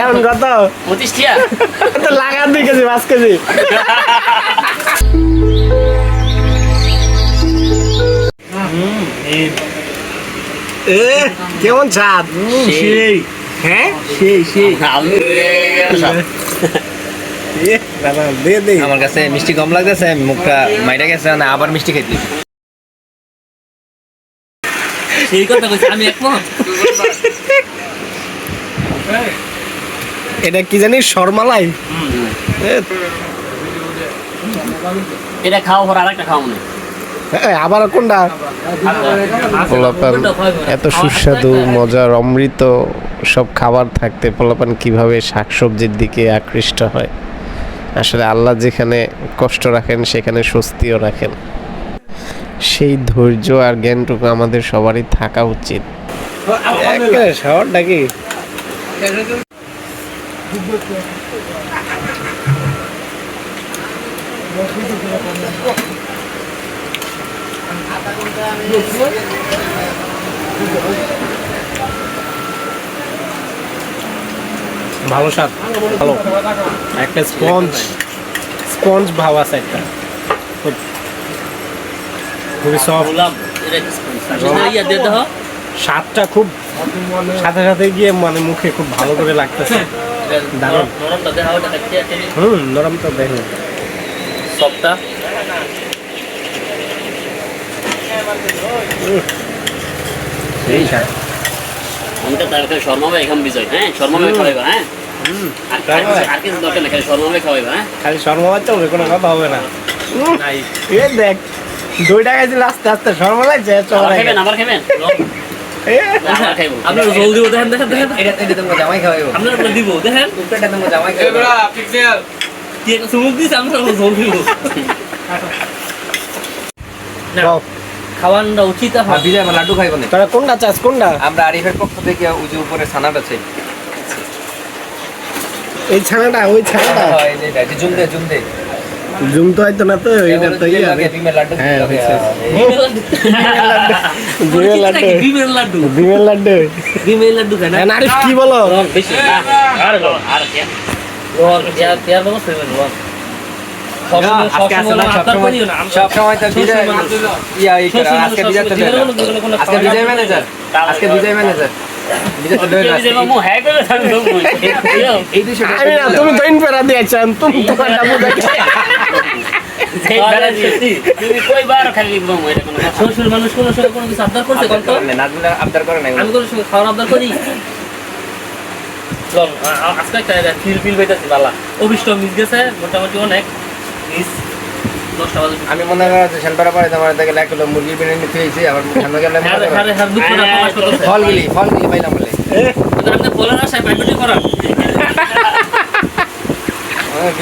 এখন কত? পঁচিশ লাগার দুই কেজি পাঁচ কেজি। কেমন সেই। হ্যাঁ? সেই সেই। আমার কাছে মিষ্টি কম লাগতেছে মুখটা মাইটা গেছে না আবার মিষ্টি খাইতে। সেই কথা কইছি আমি একমত? এটা কি জানি শর্মালাই? এটা খাওয়া পর আরেকটা খাওয়া মনে আবার কোনটা? পোলাপান এত সুস্বাদু মজার অমৃত সব খাবার থাকতে পোলাপান কীভাবে শাকসবজির দিকে আকৃষ্ট হয়? আসলে আল্লাহ যেখানে কষ্ট রাখেন সেখানে স্বস্তিও রাখেন। সেই ধৈর্য আর জ্ঞানটুকু আমাদের সবারই থাকা উচিত। নাকি? ভালো স্বাদ, ভালো। একটা স্পঞ্জ স্পঞ্জ ভাব আছে একটা। খুবই সফট স্বাদটা খুব সাথে সাথে গিয়ে মানে মুখে খুব ভালো করে লাগতেছে। দারুণ। হুম নরম তো দেখুন। সবটা? এই স্বাদ আমাকে তার কাছে শর্মা ভাই এখন বিজয় হ্যাঁ? খাওয়াইবা হ্যাঁ? আর আর কিছু- দরকার নেই খালি শর্মা ভাই খাওয়াইবা হ্যাঁ? খালি চলবে কোনো কথা হবে না। দেখ দুই টাকা দিলে আস্তে আস্তে শর্মা লাগছে আবার খাবেন আবার খাবেন? আপনার জল দেখেন দেখেন দেখেন। এটা এটা তোমাকে জামাই খাওয়াইবো। আপনার আপনার দিব দেখেন। উপরেটা তোমাকে জামাই খাওয়াইবো। কি একটা চুমুক দিছে আমরা জল দিব। খাওয়ানটা উচিত হয়। বিজয় আমার লাড্ডু খাইবো না। তোরা কোনটা চাস কোনটা? আমরা আরিফের পক্ষ থেকে ওই যে উপরে ছানাটা চাই। এই ছানাটা ওই ছানাটা। হয়, এই যে এটা, এটা জুম দে জুম দে। জুম তো হয়তো না তো এটা তো ইয়ে ডিমের লাড্ডু হ্যাঁ, ডিমের লাড্ডু। ডিমের লাড্ডু। ডিমের লাড্ডু? ডিমের লাড্ডু। খায় না? হ্যাঁ, কি বলো? আর আর কি? আজকে তো বিজয় তো। ম্যানেজার আজকে বিজয় ম্যানেজার তো। তুমি তো ইনপেরা দিয়েছেন। তুমি তোমারটা শ্বশুর মানুষ কোনো কোনো কিছু আবদার করছে কত করে আবদার করে নাই। আমি কোনো সময় খাওয়ার আবদার করি? চল আ- আ- আজকে একটা ফিল ফিল পাইতেছি বালা। অভিষ্ট মিস গেছে মোটামুটি অনেক। মিস? আমি মনে করি যে পাড়ে তোমার দেখে এক কিলো মুরগির বিরিয়ানি খেয়েছি আবার গেলে ফল গিলি ফল গিলি পাইলাম বলে। আপনি বলেন ধরনের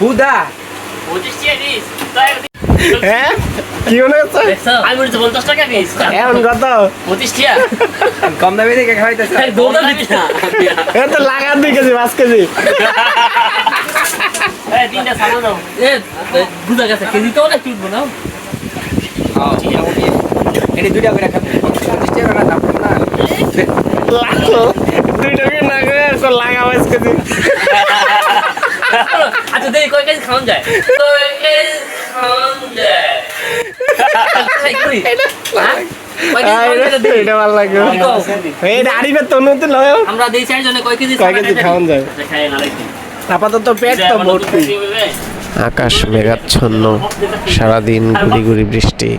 হুদা হ্যাঁ কি মনে হচ্ছে? দেখছ আমি বলছি পঞ্চাশ টাকা পিস এখন কত পঁচিশ টিয়া কম দামে থেকে খাওয়াইতেছে এই দৌড়া তো লাগার দুই কেজি পাঁচ কেজি। তিনটা সামনে দাও। এ বুঝা গেছে। কেজি তো অনেক কিনবো না? এটি দুইটা করে খাবে। পঁচিশ টাকা না দাম না। দুইটা কি না করে তো লাগা কয় কেজি খাওয়ান যায়। কয় কেজি খাওয়ান যায়। আপাতত পেট তো ভর্তি। আকাশ মেঘাচ্ছন্ন সারাদিন গুড়ি গুড়ি বৃষ্টি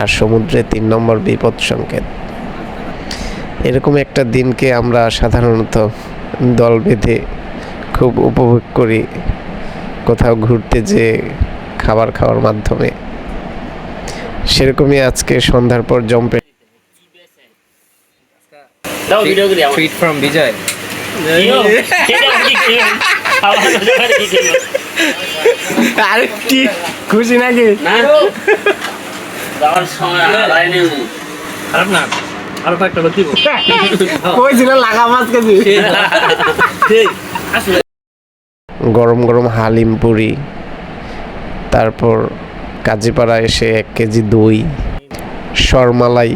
আর সমুদ্রে তিন নম্বর বিপদ সংকেত। এরকম একটা দিনকে আমরা সাধারণত দল বেঁধে খুব উপভোগ করি। কোথাও ঘুরতে যে খাবার খাওয়ার মাধ্যমে। সেরকমই আজকে সন্ধ্যার পর জম্পে দাও ভিডিও করি আমার। Fit from Bijoy. এটা কি খেলো? খাওয়া দাওয়া কি খেলো? আরে কি খুশি নাকি? না। যাওয়ার সময় খারাপ না আরও লোক দিব। কইছিল লাগা পাঁচ কেজি ঠিক আসলে। গরম গরম হালিম পুরি তারপর কাজীপাড়া এসে এক কেজি দই শরমালাই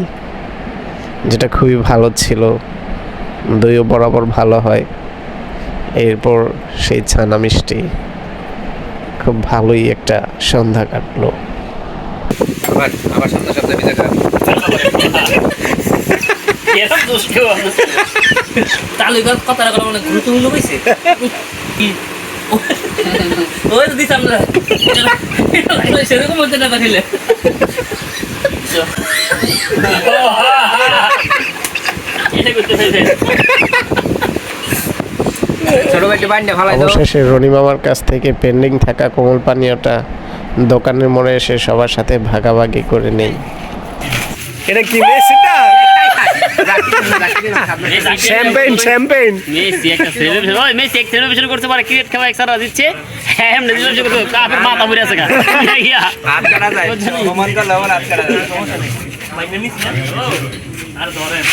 যেটা খুবই ভালো ছিল দইও বরাবর ভালো হয়। এরপর সেই ছানা মিষ্টি খুব ভালোই একটা সন্ধ্যা কাটলো। আবার আবার সন্ধ্যা তাহলে কথাটা মানে গুরুত্বপূর্ণ হয়েছে কি ওই তো সেরকম হচ্ছে না অবশেষে রনি মামার কাছ থেকে পেন্ডিং থাকা কোমল পানীয়টা দোকানের মোড়ে এসে সবার সাথে ভাগাভাগি করে নেই। এটা কি মেসিটা শ্যাম্পেন শ্যাম্পেন মেসি একটা সেলিব্রেশন ওই মেসি এক সেলিব্রেশন করতে পারে ক্রিকেট খেলা একসাথা দিচ্ছে। হ্যাঁ এমনি সেলিব্রেশন করতে কাপের মাথা বুড়ে আছে গা। হাত কাটা যায়। সমান করলে আমার হাত কাটা যায়। আর ধরেন।